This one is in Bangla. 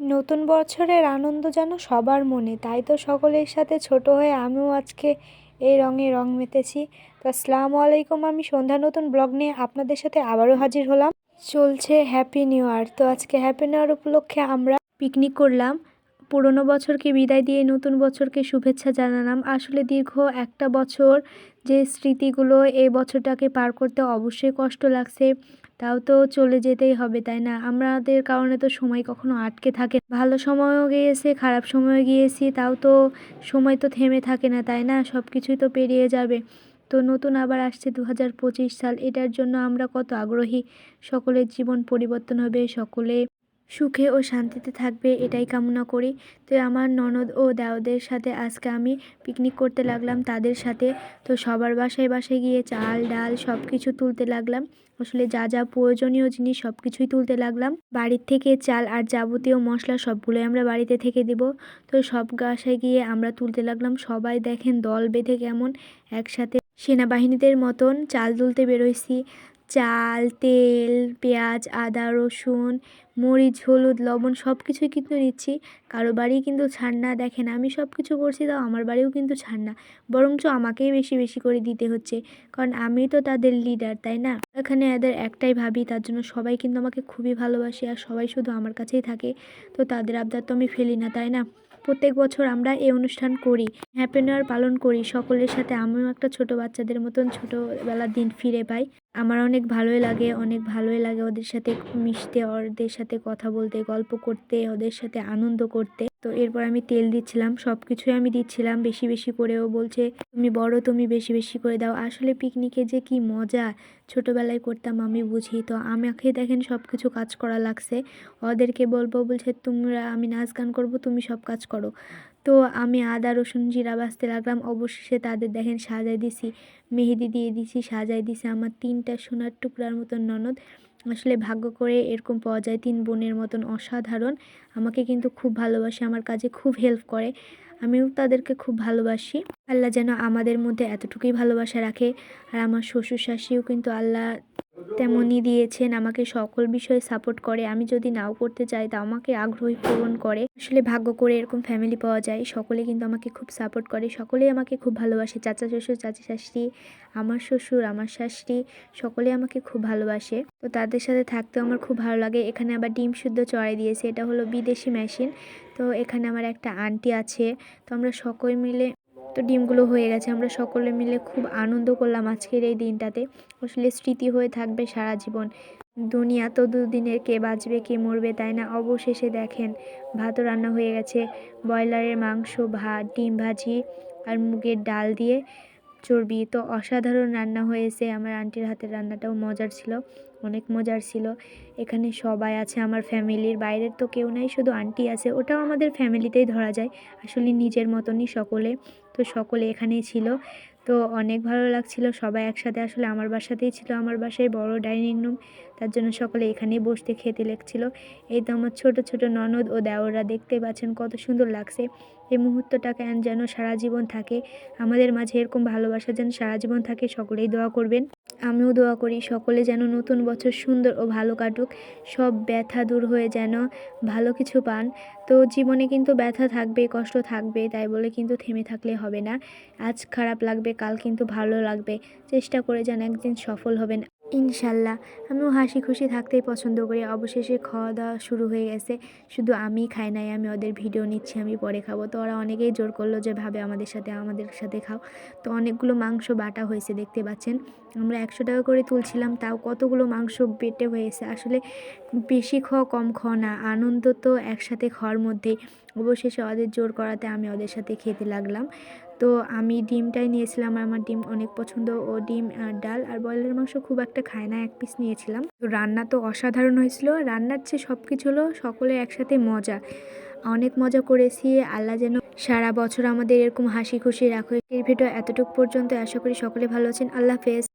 নতুন বছরের আনন্দ যেন সবার মনে। তাই তো সকলের সাথে ছোট হয়ে আমিও আজকে এই রঙে রং মেতেছি। তো আসসালামু আলাইকুম, আমি সন্ধ্যা নতুন ব্লগ নিয়ে আপনাদের সাথে আবারও হাজির হলাম। চলছে হ্যাপি নিউ ইয়ার তো আজকে হ্যাপি নিউ ইয়ার উপলক্ষে আমরা পিকনিক করলাম। পুরনো বছরকে বিদায় দিয়ে নতুন বছরকে শুভেচ্ছা জানালাম। আসলে দীর্ঘ একটা বছর যে স্মৃতিগুলো এই বছরটাকে পার করতে অবশ্যই কষ্ট লাগছে, তাও তো চলে যেতেই হবে, তাই না? আমাদের কারণে তো সময় কখনো আটকে থাকে ভালো সময়ও গিয়েছে, খারাপ সময়ও গিয়েছি, তাও তো সময় তো থেমে থাকে না, তাই না? সব কিছুই তো পেরিয়ে যাবে। তো নতুন আবার আসছে দু হাজার পঁচিশ সাল, এটার জন্য আমরা কত আগ্রহী। সকলের জীবন পরিবর্তন হবে, সকলে সুখে ও শান্তিতে থাকবে, এটাই কামনা করি। তো আমার ননদ ও দেওদের সাথে আজকে আমি পিকনিক করতে লাগলাম তাদের সাথে। তো সবার বাসায় বাসায় গিয়ে চাল, ডাল সব কিছু তুলতে লাগলাম। আসলে যা যা প্রয়োজনীয় জিনিস সব কিছুই তুলতে লাগলাম। বাড়ির থেকে চাল আর যাবতীয় মশলা সবগুলোই আমরা বাড়িতে থেকে দেব। তো সব বাসায় গিয়ে আমরা তুলতে লাগলাম। সবাই দেখেন দল বেঁধে কেমন একসাথে সেনাবাহিনীদের মতন চাল তুলতে বেরোইছি। চাল, তেল, পেঁয়াজ, আদা, রসুন, মরিচ, হলুদ, লবণ সব কিছুই কিন্তু নিচ্ছি। কারও বাড়ি কিন্তু ছাড় না দেখেন আমি সব কিছু করছি, তাও আমার বাড়িও কিন্তু ছাড় না বরঞ্চ আমাকেই বেশি বেশি করে দিতে হচ্ছে, কারণ আমি তো তাদের লিডার তাই না? এখানে এদের একটাই ভাবি, তার জন্য সবাই কিন্তু আমাকে খুবই ভালোবাসে আর সবাই শুধু আমার কাছেই থাকে। তো তাদের আবদার তো আমি ফেলি না, তাই না? প্রত্যেক বছর আমরা এই অনুষ্ঠান করি হ্যাপি নিউ ইয়ার পালন করি, সকলের সাথে আমিও একটা ছোট বাচ্চাদের মতন ছোটোবেলার দিন ফিরে পাই। আমার অনেক ভালোই লাগে, অনেক ভালোই লাগে ওদের সাথে মিশতে, ওদের সাথে কথা বলতে, গল্প করতে, ওদের সাথে আনন্দ করতে। তো এরপর আমি তেল দিচ্ছিলাম সব কিছুই আমি দিচ্ছিলাম বেশি বেশি করেও বলছে, তুমি বড়, তুমি বেশি বেশি করে দাও। আসলে পিকনিকে যে কি মজা, ছোটোবেলায় করতাম আমি বুঝি। তো আমাকে দেখেন সব কিছু কাজ করা লাগছে। ওদেরকে বলব, বলছে, তোমরা, আমি নাচ গান করব, তুমি সব কাজ করো। তো আমি আদা, রসুন, জিরা বাছতে লাগলাম। অবশেষে তাদের দেখেন সাজাই দিছি, মেহেদি দিয়ে দিছি সাজাই দিছি আমার তিনটা সোনার টুকরার মতন ননদ। আসলে ভাগ্য করে এরকম পাওয়া যায় তিন বোনের মতন অসাধারণ। আমাকে কিন্তু খুব ভালোবাসে, আমার কাজে খুব হেল্প করে। আমিও তাদেরকে খুব ভালোবাসি। আল্লাহ যেন আমাদের মধ্যে এতটুকুই ভালোবাসা রাখে। আর আমার শ্বশুর শাশুড়িও কিন্তু আল্লাহ তেমনই দিয়েছেন, আমাকে সকল বিষয়ে সাপোর্ট করে। আমি যদি নাও করতে চাই, তা আমাকে আগ্রহী পূরণ করে। আসলে ভাগ্য করে এরকম ফ্যামিলি পাওয়া যায়। সকলে কিন্তু আমাকে খুব সাপোর্ট করে। সকলেই আমাকে খুব ভালোবাসে। চাচা শ্বশুর, চাচি শাশুড়ি, আমার শ্বশুর, আমার শাশুড়ি, সকলে আমাকে খুব ভালোবাসে। তো তাদের সাথে থাকতেও আমার খুব ভালো লাগে। এখানে আবার ডিম শুদ্ধ চড়াই দিয়েছে। এটা হলো বিদেশি মেশিন তো এখানে আমার একটা আন্টি আছে। তো আমরা সকল মিলে, তো ডিমগুলো হয়ে গেছে। আমরা সকলে মিলে খুব আনন্দ করলাম আজকের এই দিনটাতে। আসলে স্মৃতি হয়ে থাকবে সারা জীবন। দুনিয়া তো দুদিনের কে বাঁচবে, কে মরবে, তাই না? অবশেষে দেখেন, ভাতও রান্না হয়ে গেছে। ব্রয়লারের মাংস, ভাত, ডিম ভাজি আর মুগের ডাল দিয়ে চর্বি। তো অসাধারণ রান্না হয়েছে। আমার আন্টির হাতের রান্নাটাও মজার ছিল। অনেক মজার ছিল। এখানে সবাই আছে, আমার ফ্যামিলির বাইরের তো কেউ নাই, শুধু আন্টি আছে। ওটাও আমাদের ফ্যামিলিতেই ধরা যায়, আসলে নিজের মতনই সকলে। তো সকলে এখানেই ছিল। তো অনেক ভালো লাগছিল, সবাই একসাথে আসলে আমার বাসাতেই ছিল, আমার বাসায় বড় ডাইনিং রুম, তার জন্য সকলে এখানেই বসতে খেতে লেগছিল। এই তো আমার ছোট ছোট ননদ ও দেওররা দেখতে পাচ্ছেন কত সুন্দর লাগছে। এই মুহূর্তটাকে যেন সারা জীবন থাকে। আমাদের মাঝে এরকম ভালোবাসা যেন সারা জীবন থাকে, সকলেই দোয়া করবেন। আমিও দোয়া করি সকলে যেন নতুন বছর সুন্দর ও ভালো কাটুক। সব ব্যথা দূর হয়ে যেন ভালো কিছু পান। তো জীবনে কিন্তু ব্যথা থাকবে, কষ্ট থাকবে, তাই বলে কিন্তু থেমে থাকলে হবে না। আজ খারাপ লাগবে, কাল কিন্তু ভালো লাগবে। চেষ্টা করে যেন একদিন সফল হবেন। ইনশাল্লাহ। আমিও হাসি খুশি থাকতেই পছন্দ করি। অবশেষে খাওয়া দাওয়া শুরু হয়ে গেছে। শুধু আমি খাই নাই, আমি ওদের ভিডিও নিচ্ছি, আমি পরে খাব। তো ওরা অনেকেই জোর করল যে, ভাবে আমাদের সাথে আমাদের সাথে খাও। তো অনেকগুলো মাংস বাটা হয়েছে, দেখতে পাচ্ছেন। আমরা একশো টাকা করে তুলছিলাম, তাও কতগুলো মাংস বেটে হয়েছে। আসলে বেশি খাওয়া কম খাওয়া না, আনন্দ তো একসাথে খাওয়ার মধ্যেই। অবশেষে ওদের জোর করাতে আমি ওদের সাথে খেতে লাগলাম। তো আমি ডিমটাই নিয়েছিলাম আমার ডিম অনেক পছন্দ ও ডিম আর ডাল আর ব্রয়লার মাংস খুব একটা খায় না, এক পিস নিয়েছিলাম। তো রান্না তো অসাধারণ হয়েছিল, রান্নার চেয়ে সব কিছু হলো সকলে একসাথে মজা। অনেক মজা করেছি, আল্লাহ যেন সারা বছর আমাদের এরকম হাসি খুশি রাখো এর ভিডিও এতটুকু পর্যন্ত, আশা করি সকলে ভালো আছেন, আল্লাহ হাফেজ।